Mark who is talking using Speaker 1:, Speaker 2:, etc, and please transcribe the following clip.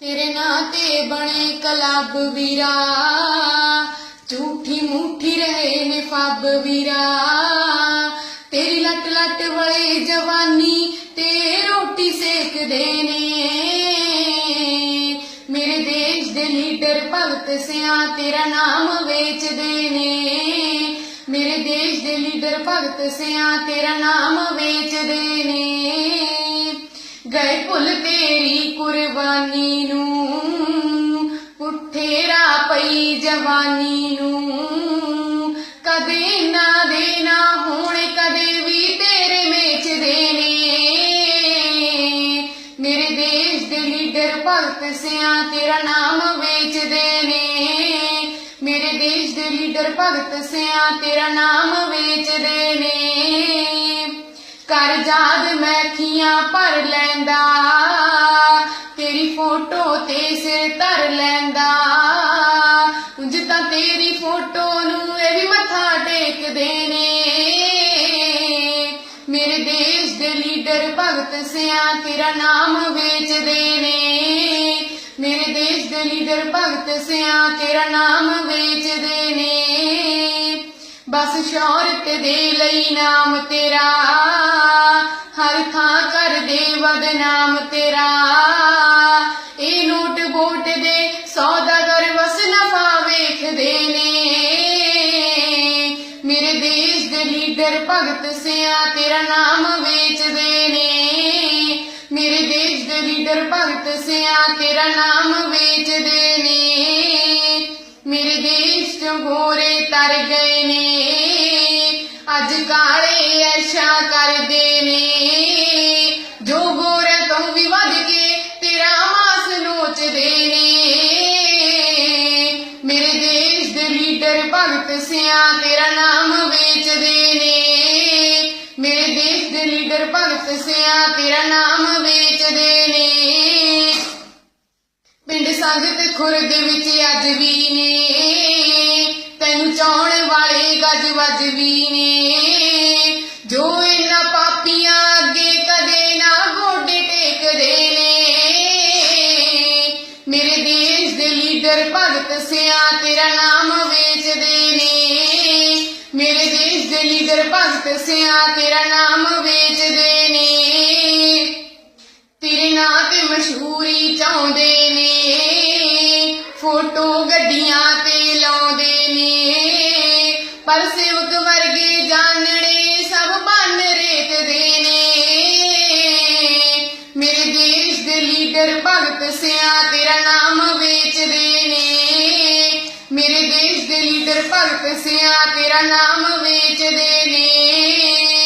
Speaker 1: ਤੇਰੇ ਨਾਂ ਤੇ ਬਣੇ ਕਲੱਬ ਵੀਰਾ। ਝੂਠੀ ਮੂਠੀ ਰਹੇ ਨੇ ਫੱਬ ਵੀਰਾ। ਤੇਰੀ ਲੱਟ ਲੱਟ ਵਲੇ ਜਵਾਨੀ ਤੇ ਰੋਟੀ ਸੇਕਦੇ ਨੇ। ਮੇਰੇ ਦੇਸ਼ ਦੇ ਲੀਡਰ ਭਗਤ ਸਿਆ ਤੇਰਾ ਨਾਮ ਵੇਚਦੇ ਨੇ। ਮੇਰੇ ਦੇਸ਼ ਦੇ ਲੀਡਰ ਭਗਤ ਸਿਆ ਤੇਰਾ ਨਾਮ ਵੇਚਦੇ ਨੇ। ਗਏ ਭੁੱਲ ਤੇਰੀ ਕੁਰਬਾਨੀ ਭਗਤ ਸਿਆ, ਤੇਰਾ ਨਾਮ ਵੇਚਦੇ ਨੇ ਮੇਰੇ ਦੇਸ਼ ਦੇ ਲੀਡਰ ਭਗਤ ਸਿਆ, ਤੇਰਾ ਨਾਮ ਵੇਚਦੇ ਨੇ ਕਰ ਯਾਦ ਮੈਂ ਖੀਆਂ ਭਰ ਲੈਂਦਾ, ਤੇਰੀ ਫੋਟੋ ਤੇ ਸਿਰ ਧਰ ਲੈਂਦਾ। ਉਂਝ ਤਾਂ ਤੇਰੀ ਫੋਟੋ ਨੂੰ ਇਹ ਵੀ ਮੱਥਾ ਟੇਕਦੇ ਨੇ। ਮੇਰੇ ਦੇਸ਼ ਦੇ ਲੀਡਰ ਭਗਤ ਸਿਆ, ਤੇਰਾ ਨਾਮ ਵੇਚਦੇ ਨੇ ਲੀਡਰ ਭਗਤ ਸਿਆ ਤੇਰਾ ਨਾਮ ਵੇਚਦੇ ਨੇ। ਬਸ ਸ਼ੌਹਰਤ ਦੇ ਲਈ ਨਾਮ ਤੇਰਾ, ਹਰ ਥਾਂ ਕਰਦੇ ਬਦਨਾਮ ਤੇਰਾ। ਇਹ ਨੋਟ ਵੋਟ ਦੇ ਸੌਦਾਗਰ ਬਸ ਨਫਾ ਵੇਖਦੇ ਨੇ। ਮੇਰੇ ਦੇਸ਼ ਦੇ ਲੀਡਰ ਭਗਤ ਸਿਆ ਤੇਰਾ ਨਾਮ ਵੇਚਦੇ ਨੇ। ਮੇਰੇ ਦੇਸ਼ ਦੇ ਲੀਡਰ ਭਗਤ ਸਿਆ ਤੇਰਾ ਨਾਮ ਵੇਚਦੇ ਅੱਜ ਕਾਲੇ ਐਸ਼ਾ ਕਰਦੇ ਨੇ। ਜੋ ਗੋਰੇ ਤੋਂ ਵੀ ਵੱਧ ਕੇ ਤੇਰਾ ਮਾਸ ਨੋਚਦੇ ਨੇ। ਮੇਰੇ ਦੇਸ਼ ਦੇ ਲੀਡਰ ਭਗਤ ਸਿਆਂ ਤੇਰਾ ਨਾਮ ਵੇਚਦੇ ਨੇ। ਮੇਰੇ ਦੇਸ਼ ਦੇ ਲੀਡਰ ਭਗਤ ਸਿਆਂ ਤੇਰਾ ਨਾਮ ਵੇਚਦੇ ਨੇ। ਪਿੰਡ ਸੰਗਤ ਖੁਰਦ ਵਿੱਚ ਅੱਜ ਵੀ ਨੇ। ਤੈਨੂੰ ਚਾਉਣ ਵਾਲੇ ਗੱਜ ਵੱਜ ਵੀ ਭਗਤ ਸਿਆ ਤੇਰਾ ਨਾਮ ਵੇਚਦੇ ਨੇ। ਤੇਰੇ ਨਾਂ ਤੇ ਮਸ਼ਹੂਰੀ ਚਾਹੁੰਦੇ ਨੇ। ਫੋਟੋ ਗੱਡੀਆਂ ਤੇ ਲਾਉਂਦੇ ਨੇ। ਪਰ ਸੇਵਕ ਵਰਗੇ ਜਾਣਣੇ ਸਭ ਬੰਨ ਰੇਤਦੇ ਨੇ। ਮੇਰੇ ਦੇਸ਼ ਦੇ ਲੀਡਰ ਭਗਤ ਸਿਆ, ਤੇਰਾ ਨਾਮ ਵੇਚਦੇ ਨੇ ਦੇ ਲੀਡਰ ਭਗਤ ਸਿੰਘ ਆ ਤੇਰਾ ਨਾਮ ਵੇਚਦੇ ਨੇ।